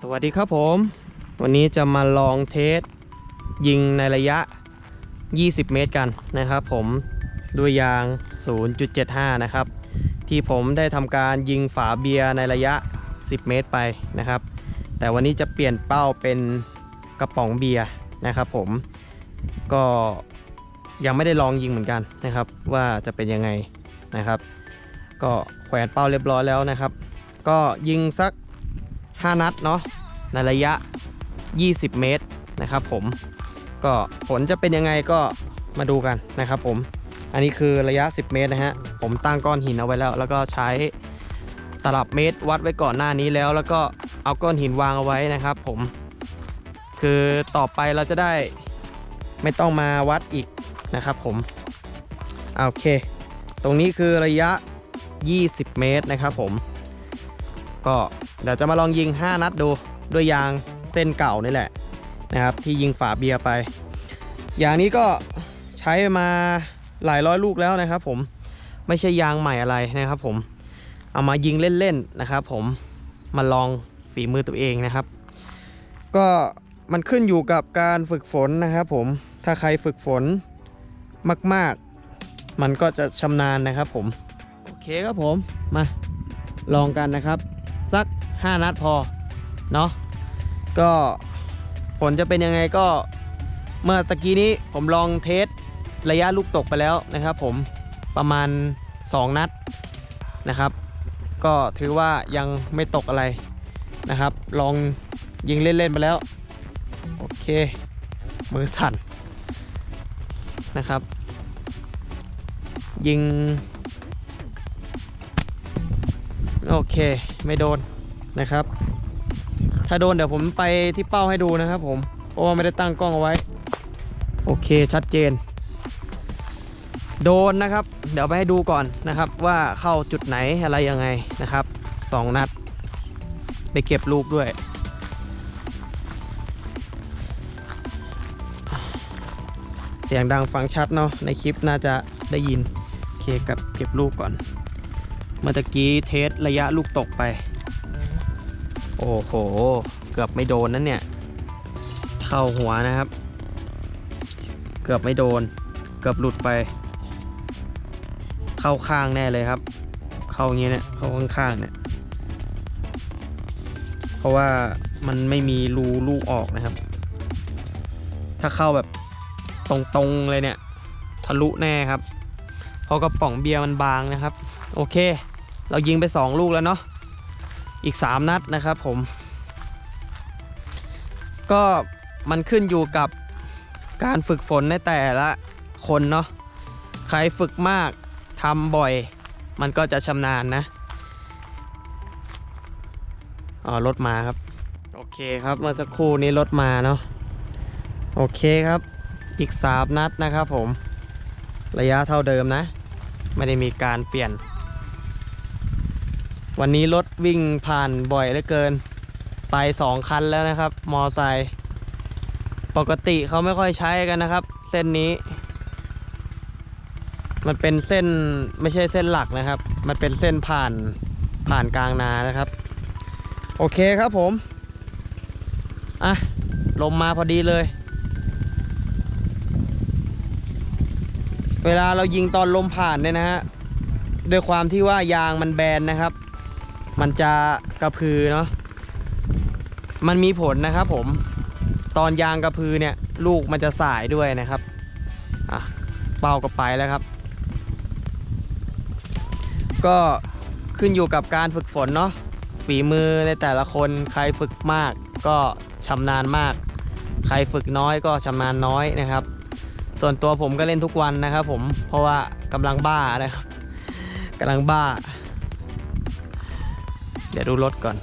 สวัสดีครับผม วันนี้จะมาลองเทสยิงในระยะ 20 เมตรกันนะครับผมด้วยยาง 0.75 นะครับ ที่ผมได้ทำการยิงฝาเบียร์ในระยะ 10 เมตรไปนะครับ แต่วันนี้จะเปลี่ยนเป้าเป็นกระป๋องเบียร์นะครับผมก็ยังไม่ได้ลองยิงเหมือนกันนะครับ ว่าจะเป็นยังไงนะครับ ก็แขวนเป้าเรียบร้อยแล้วนะครับ ก็ยิงสัก 5 นัดเนาะในระยะ 20 เมตรนะครับผมก็ผลจะเป็นยังไงก็มาดูกันนะครับผมอันนี้คือระยะ 10 เมตรนะฮะผมตั้งก้อนหินเอาไว้แล้ว แล้วก็ใช้ตลับเมตรวัดไว้ก่อนหน้านี้แล้ว แล้วก็เอาก้อนหินวางเอาไว้นะครับ ผม คือต่อไปเราจะได้ไม่ต้องมาวัดอีกนะครับ ผมโอเค ตรงนี้คือระยะ 20 เมตรนะครับผม ก็เดี๋ยวจะมาลองยิง 5 นัดดูด้วยยางเส้นเก่านี่แหละนะครับ ที่ยิงฝาเบียร์ไป อย่างนี้ก็ใช้มาหลายร้อยลูกแล้วนะครับ ผมไม่ใช่ยางใหม่อะไรนะครับ ผมเอามายิงเล่นๆนะครับ ผมมาลองฝีมือตัวเองนะครับ ก็มันขึ้นอยู่กับการฝึกฝนนะครับ ผมถ้าใครฝึกฝนมาก ๆ มันก็จะชำนาญนะครับ ผม เคครับผมมาลองกันนะครับ สัก 5 นัดพอเนาะก็ผลจะเป็นยังไงก็เมื่อตะกี้นี้ผมลองเทสระยะลูกตกไปแล้วนะครับ ผมประมาณ 2 นัดนะครับ ก็ถือว่ายังไม่ตกอะไรนะครับ ลองยิงเล่นๆไปแล้ว โอเค มือสั่นนะครับ ยิง โอเคไม่โดนนะครับ ถ้าโดนเดี๋ยวผมไปที่เป้าให้ดูนะครับผมเพราะว่าไม่ได้ตั้งกล้องเอาไว้ โอเคชัดเจน โดนนะครับ เดี๋ยวไปให้ดูก่อนนะครับ ว่าเข้าจุดไหนอะไรยังไงนะครับสองนัด ไปเก็บลูกด้วยเสียงดังฟังชัดเนาะในคลิปน่าจะได้ยิน โอเคกับเก็บลูกก่อน เมื่อกี้เทสระยะลูกตกไป โอ้โห เกือบไม่โดนนั่นเนี่ย เข้าหัวนะครับ เกือบไม่โดน เกือบหลุดไป เข้าข้างแน่เลยครับ เข้าอย่างนี้เนี่ย เข้าข้างๆเนี่ย เพราะว่ามันไม่มีรูลูกออกนะครับ ถ้าเข้าแบบตรงๆเลยเนี่ย ทะลุแน่ครับ เพราะกระป๋องเบียร์มันบางนะครับ โอเค เรายิงไป 2 ลูกแล้วเนาะอีก 3 นัดนะครับผม ก็มันขึ้นอยู่กับการฝึกฝนในแต่ละคนเนาะใครฝึกมากทำบ่อย มันก็จะชำนาญนะอ๋อรถมาครับ โอเคครับเมื่อสักครู่นี้รถมาเนาะโอเคครับ อีก 3 นัดนะครับผม ระยะเท่าเดิมนะ ไม่ได้มีการเปลี่ยน วันนี้รถวิ่งผ่านบ่อยเหลือเกิน ไป2คันแล้วนะครับ มอไซค์ปกติเขาไม่ค่อยใช้กันนะครับ เส้นนี้ มันเป็นเส้นไม่ใช่เส้นหลักนะครับ มันเป็นเส้นผ่านผ่านกลางนานะครับ โอเคครับผมอะลมมาพอดีเลย เวลาเรายิงตอนลมผ่านเนี่ยนะฮะด้วยความที่ว่ายางมันแบนนะครับ มันจะกระพือเนาะมันมีผลนะครับผมตอนยางกระพือเนี่ยลูกมันจะสายด้วยนะครับอะเป้าก็ไปแล้วครับ ก็ขึ้นอยู่กับการฝึกฝนเนาะฝีมือในแต่ละคนใครฝึกมากก็ชำนาญมาก ใครฝึกน้อยก็ชำนาญน้อยนะครับ ส่วนตัวผมก็เล่นทุกวันนะครับผมเพราะว่ากำลังบ้านะครับกำลังบ้า เดี๋ยวดูรถก่อน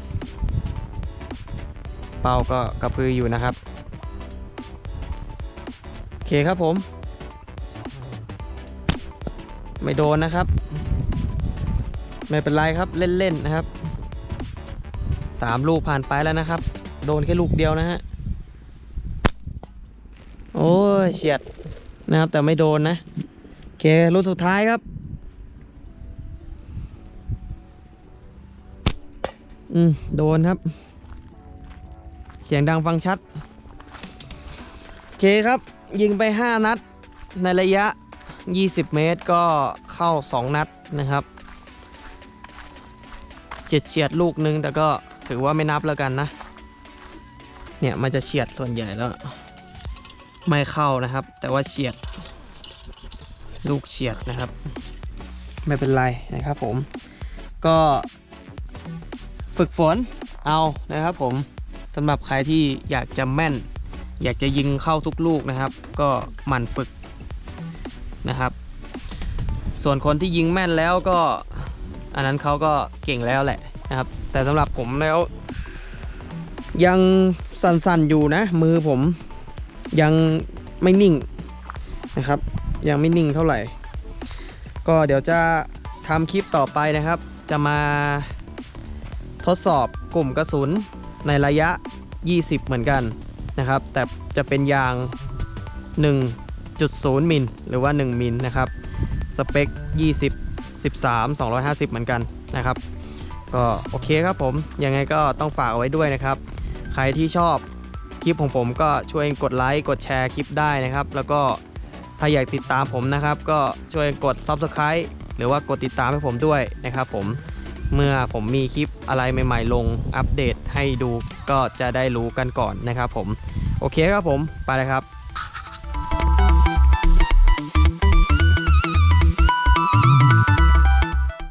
เป้าก็กระพืออยู่นะครับ โอเคครับผม ไม่โดนนะครับ ไม่เป็นไรครับเล่น ๆ นะครับสามลูกผ่านไปแล้วนะครับ โดนแค่ลูกเดียวนะฮะ โอ้ยเฉียดนะครับแต่ไม่โดนนะ โอเคลูกสุดท้ายครับ อืม โดนครับ เสียงดังฟังชัด โอเคครับ ยิงไป 5 นัด ในระยะ 20 เมตรก็เข้า 2 นัดนะครับเฉียดเฉียดลูกนึง แต่ก็ถือว่าไม่นับแล้วกันนะ เนี่ย มันจะเฉียดส่วนใหญ่แล้ว ไม่เข้านะครับ แต่ว่าเฉียด ลูกเฉียดนะครับ ไม่เป็นไรนะครับผม ก็ ฝึกฝนเอานะครับผมสำหรับใครที่อยากจะแม่น อยากจะยิงเข้าทุกลูกนะครับ ก็หมั่นฝึกนะครับ ส่วนคนที่ยิงแม่นแล้วก็ อันนั้นเขาก็เก่งแล้วแหละนะครับ แต่สำหรับผมแล้ว ยังสั่นๆอยู่นะ มือผมยังไม่นิ่งนะครับ ยังไม่นิ่งเท่าไหร่ ก็เดี๋ยวจะทำคลิปต่อไปนะครับ จะมา ทดสอบกลุ่มกระสุนในระยะ 20 เหมือนกันนะครับ แต่จะเป็นยาง 1.0 มิลหรือว่า 1 มิลนะครับ สเปค 20 13 250 เหมือนกันนะครับ ก็โอเคครับผม ยังไงก็ต้องฝากเอาไว้ด้วยนะครับ ใครที่ชอบคลิปของผมก็ช่วยกดไลค์กดแชร์คลิปได้นะครับ แล้วก็ถ้าอยากติดตามผมนะครับ ก็ช่วยกด Subscribe หรือว่ากดติดตามให้ผมด้วยนะครับผม เมื่อผมมีคลิปอะไรใหม่ๆ ลงอัปเดตให้ดูก็จะได้รู้กันก่อนนะครับผม โอเคครับผม ไปเลยครับ